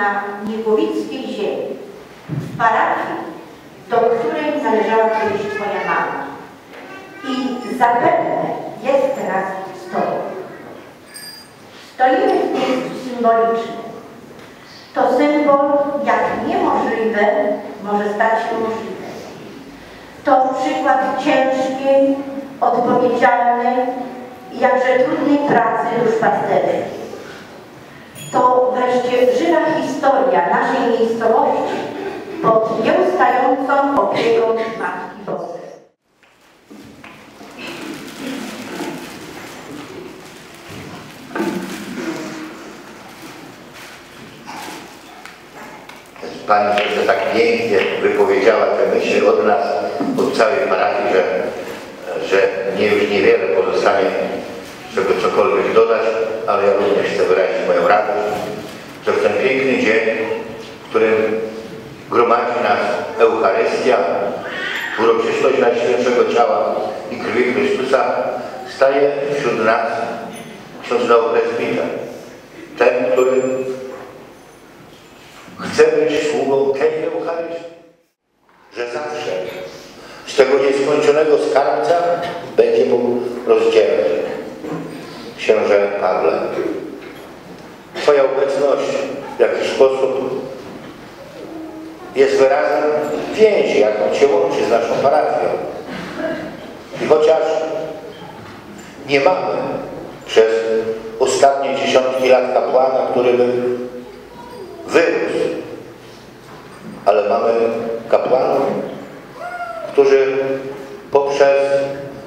na Niewowickiej ziemi, w parafii, do której należała kiedyś Twoja mama. I zapewne jest teraz z Tobą. Stoimy w miejscu symbolicznym. To symbol, jak niemożliwe, może stać się możliwe. To przykład ciężkiej, odpowiedzialnej jakże trudnej pracy duszpasterskiej. To wreszcie żywa historia naszej miejscowości pod nieustającą opieką Matki Bożej. Pani Teresa tak pięknie wypowiedziała te myśli od nas, od całej parafii, że, że mnie już niewiele pozostanie, żeby cokolwiek dodać, ale ja również chcę że w ten piękny dzień, w którym gromadzi nas Eucharystia, uroczystość Najświętszego Ciała i Krwi Chrystusa, staje wśród nas ksiądz Neopresbiter. Ten, który chce być sługą tej Eucharystii, że zawsze z tego nieskończonego skarbca będzie mógł rozdzielać. Księże Pawle, Twoja obecność w jakiś sposób jest wyrazem więzi, jaką Cię łączy z naszą parafią. I chociaż nie mamy przez ostatnie dziesiątki lat kapłana, który by wyrósł, ale mamy kapłanów, którzy poprzez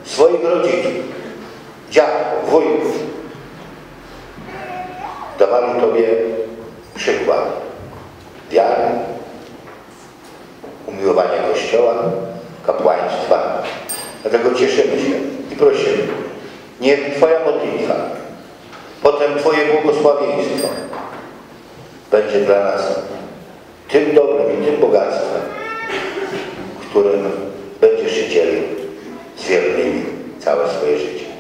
swoich rodziców, dziadków, wujków dawali Tobie przykład wiary, umiłowania Kościoła, kapłaństwa. Dlatego cieszymy się i prosimy, niech Twoja modlitwa, potem Twoje błogosławieństwo będzie dla nas tym dobrem i tym bogactwem, którym będziesz się dzielił z wiernymi całe swoje życie.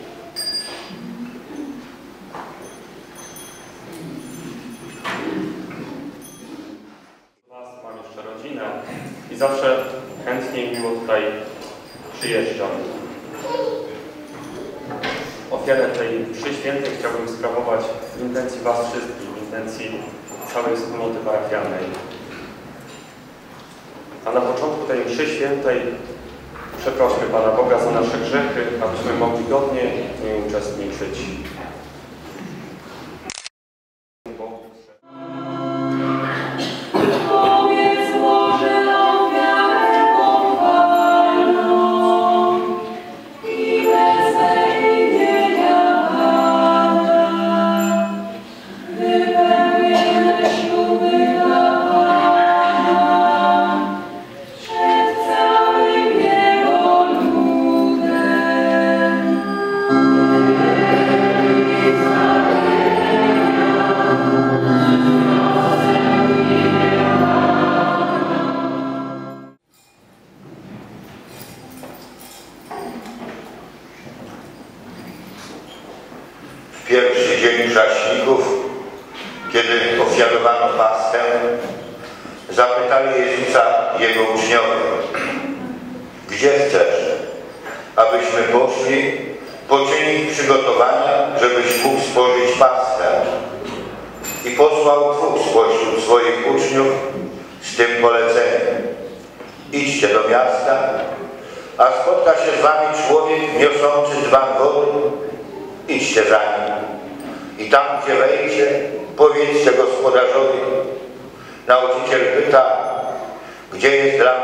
Was mam jeszcze rodzinę i zawsze chętnie i miło tutaj przyjeżdżam. Ofiarę tej mszy świętej chciałbym sprawować w intencji Was wszystkich, w intencji całej wspólnoty parafialnej. A na początku tej mszy świętej przeprośmy Pana Boga za nasze grzechy, abyśmy mogli godnie w niej uczestniczyć.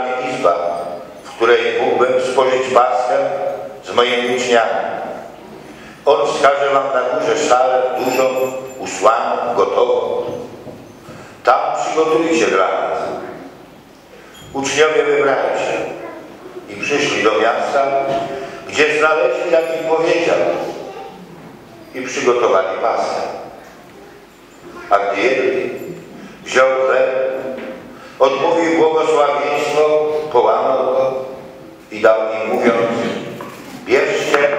Mnie izba, w której mógłbym spożyć paskę z moimi uczniami. On wskaże wam na górze salę dużą, usłaną, gotową. Tam przygotujcie dla nas. Uczniowie wybrali się i przyszli do miasta, gdzie znaleźli, jak im powiedział, i przygotowali pasę. A gdy jedli, wziął chleb, odmówił błogosławieństwo, połamał go i dał im mówiąc, bierzcie,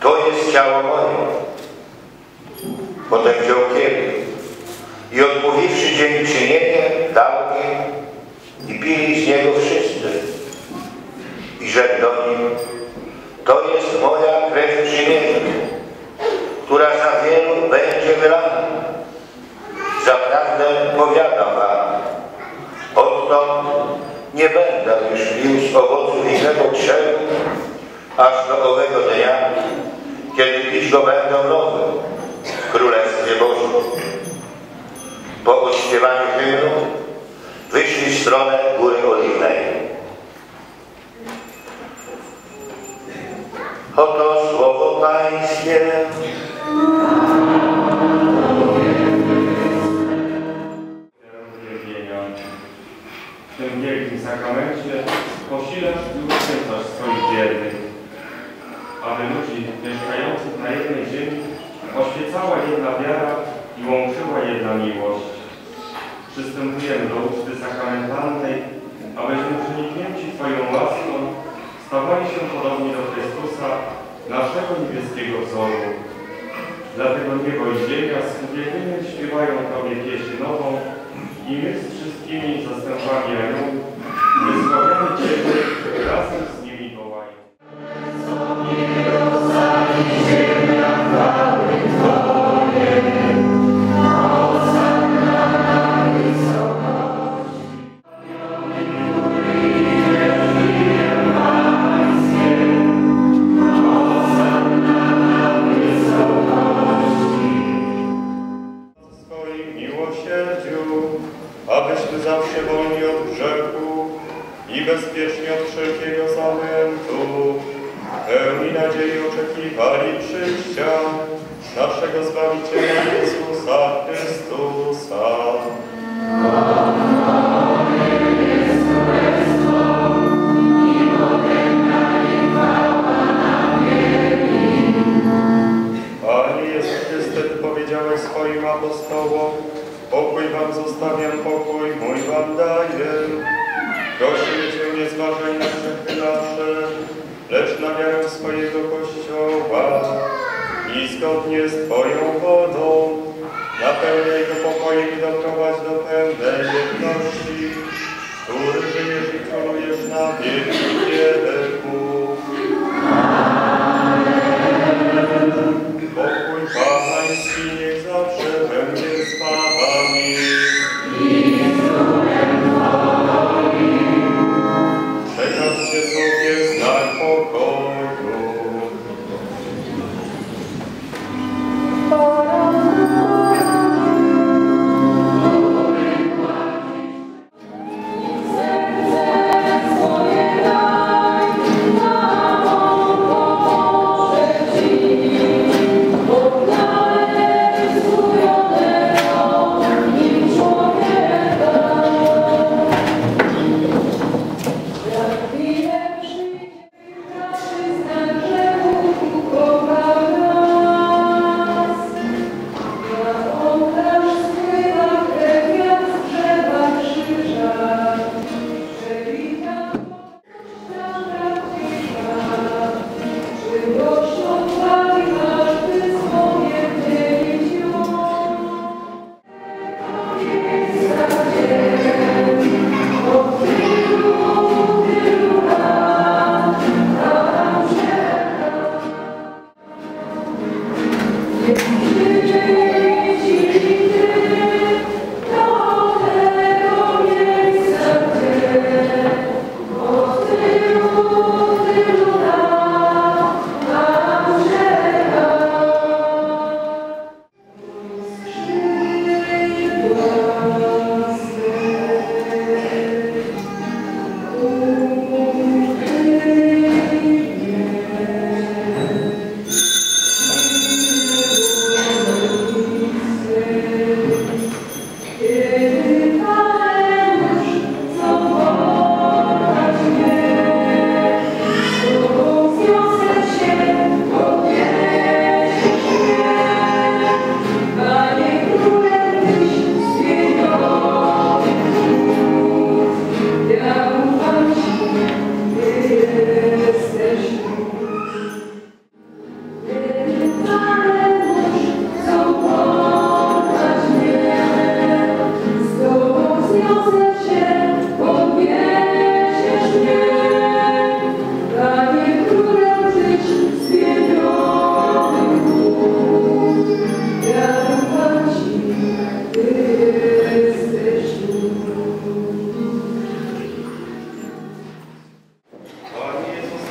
to jest ciało moje. Potem wziął kielich i odmówiwszy dziękczynienie, dał im i pili z niego wszyscy. I rzekł do nich, to jest moja krew przymierza, która za wielu będzie wylana. Aż do dnia, kiedy pić go będę nowy w Królestwie Bożym. Po odśpiewaniu hymnu wyszli w stronę Góry uwielbieniem śpiewają Tobie pieśń nową i my z wszystkimi zastępami oczekiwali przyjścia naszego Zbawiciela Jezusa Chrystusa. Panie Jezu Chryste, Ty powiedziałeś swoim apostołom, pokój wam zostawiam, pokój mój wam daję. Prosimy Cię, nie zważaj na grzechy lecz na wiarę swojego Kościoła i zgodnie z Twoją wolą napełniaj go pokojem i doprowadź do pełnej jedności, który żyjesz i królujesz na wieki wieków. Pokój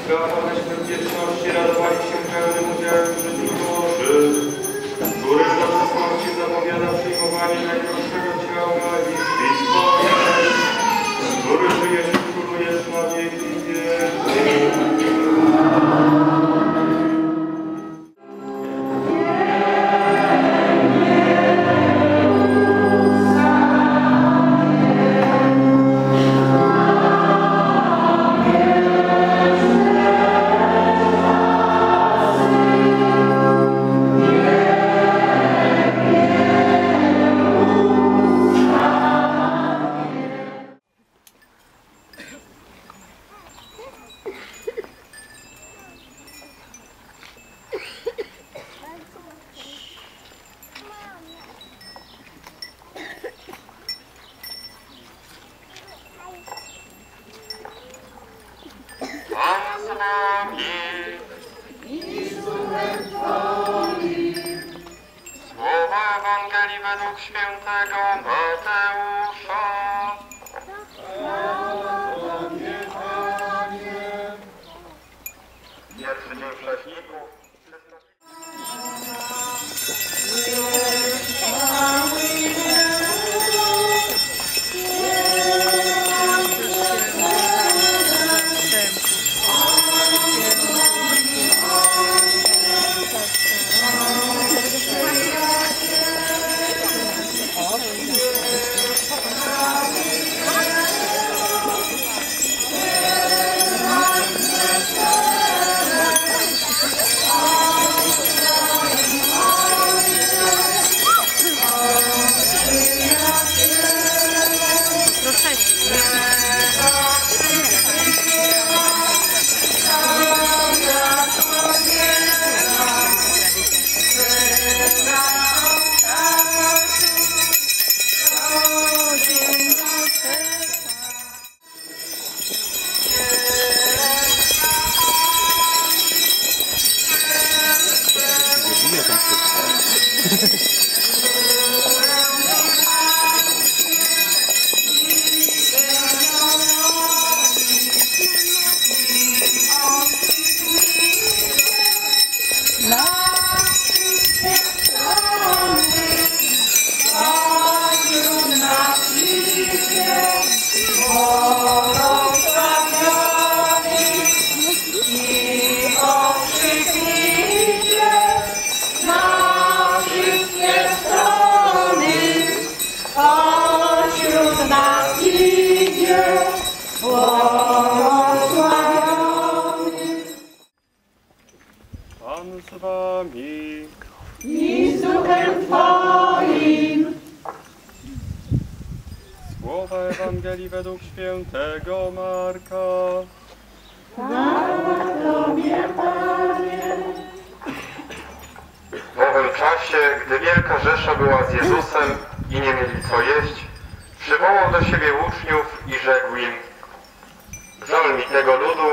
Prawośmy w wieczności radowali się pełnym udziałem i rzekł im Żal mi tego ludu,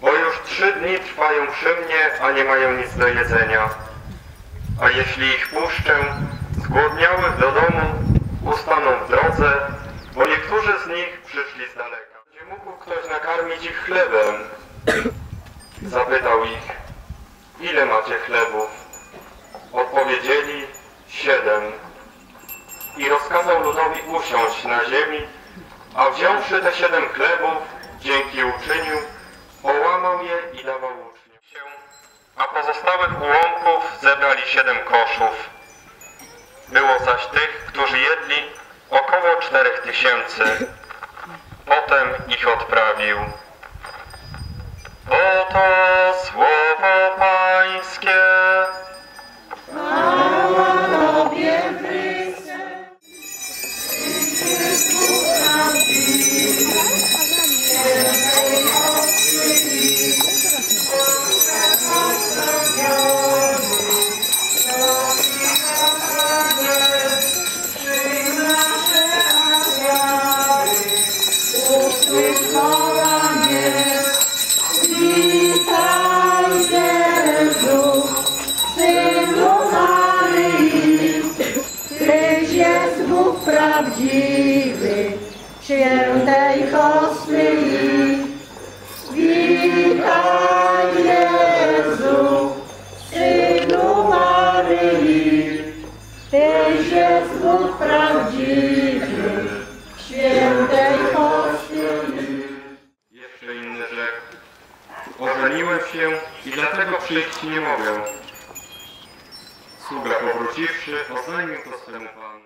bo już trzy dni trwają przy mnie, a nie mają nic do jedzenia. A jeśli ich puszczę, zgłodniałych do domu, ustaną w drodze, bo niektórzy z nich przyszli z daleka. Czy mógł ktoś nakarmić ich chlebem? Zapytał ich, ile macie chlebów? Odpowiedzieli siedem. I rozkazał ludowi usiąść na ziemi, a wziąwszy te siedem chlebów, dzięki uczynił, połamał je i dawał uczniom. Się, A pozostałych ułomków zebrali siedem koszów. Było zaś tych, którzy jedli, około czterech tysięcy. Potem ich odprawił. Oto słowo Pańskie. Nie mogę. Sługa powróciwszy, oznajmił to swemu panu.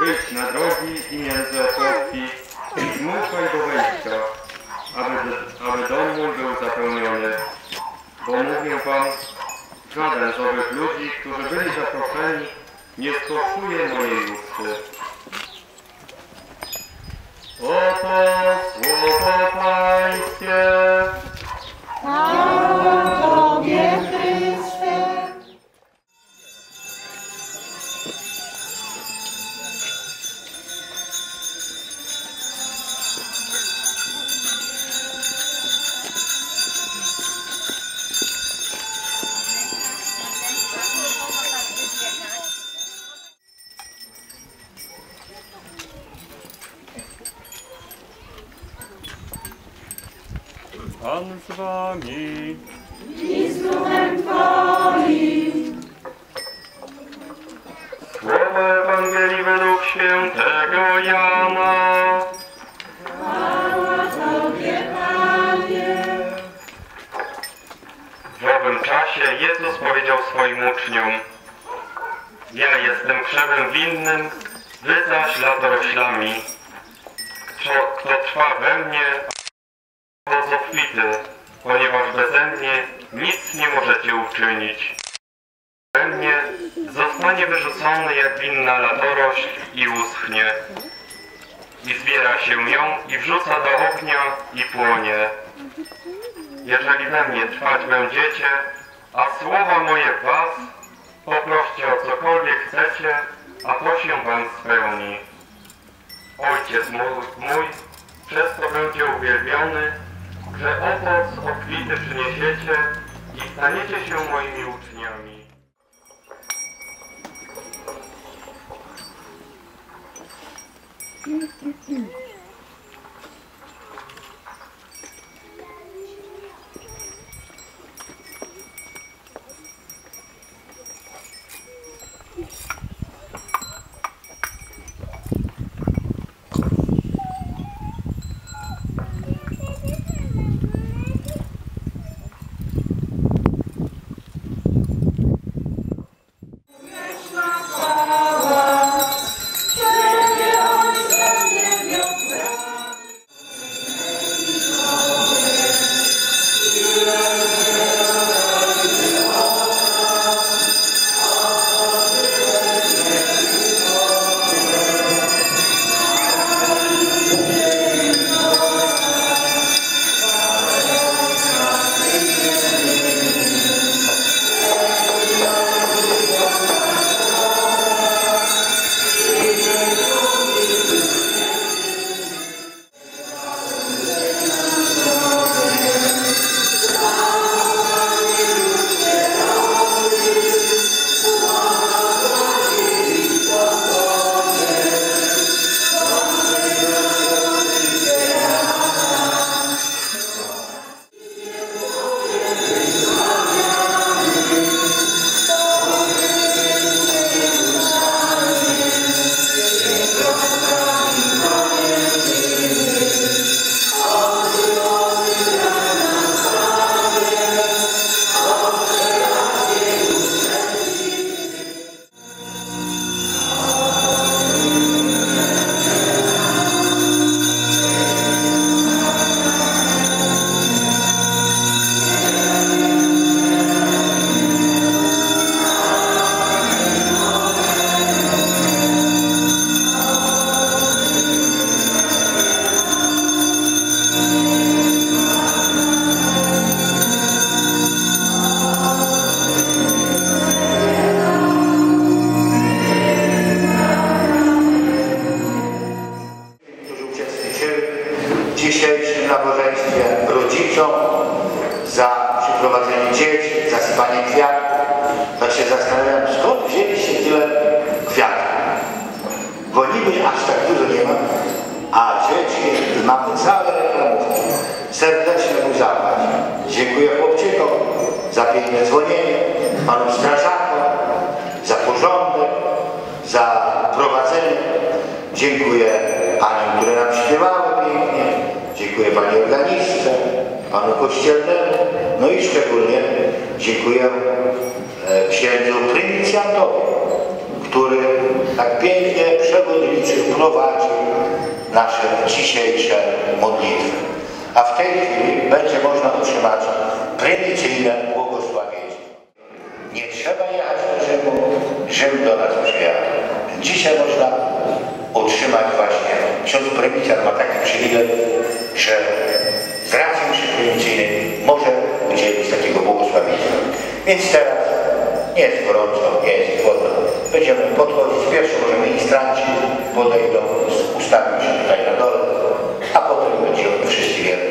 Wyjdź na drogi i między opłatki i zmuszaj do wejścia, aby, aby dom mój był zapełniony. Bo mówię wam, żaden z owych ludzi, którzy byli zaproszeni, nie skosztuje mojej uchwy. Oto słowo Pańskie. Pan z wami. I z duchem Twoim. Słowo Ewangelii według świętego Jana. Tobie, Panie. W owym czasie Jezus powiedział swoim uczniom Ja jestem krzewem winnym, wy zaś latoroślami. Kto, kto trwa we mnie, owoc obfity, ponieważ beze mnie nic nie We mnie zostanie wyrzucony jak winna latorośl i uschnie. I zbiera się ją i wrzuca do ognia i płonie. Jeżeli we mnie trwać będziecie, a słowa moje w was, poproście o cokolwiek chcecie, a to się wam spełni. Ojciec mój, mój przez to będzie uwielbiony, że owoc obfity przyniesiecie i staniecie się moimi uczniami. którzy pięknie przewodniczył, prowadził nasze dzisiejsze modlitwy. A w tej chwili będzie można otrzymać prynicyjne błogosławieństwo. Nie trzeba jechać do Rzymu, Rzym do nas przyjechał. Dzisiaj można otrzymać właśnie, ksiądz prynicjant ma taki przywilej, że z racji mszy może udzielić takiego błogosławieństwa. Więc teraz nie jest gorąco, nie jest chłodno. Będziemy podchodzić. Pierwszy może ministranci podejdą, ustawią się tutaj na dole, a potem będziemy wszyscy wierni.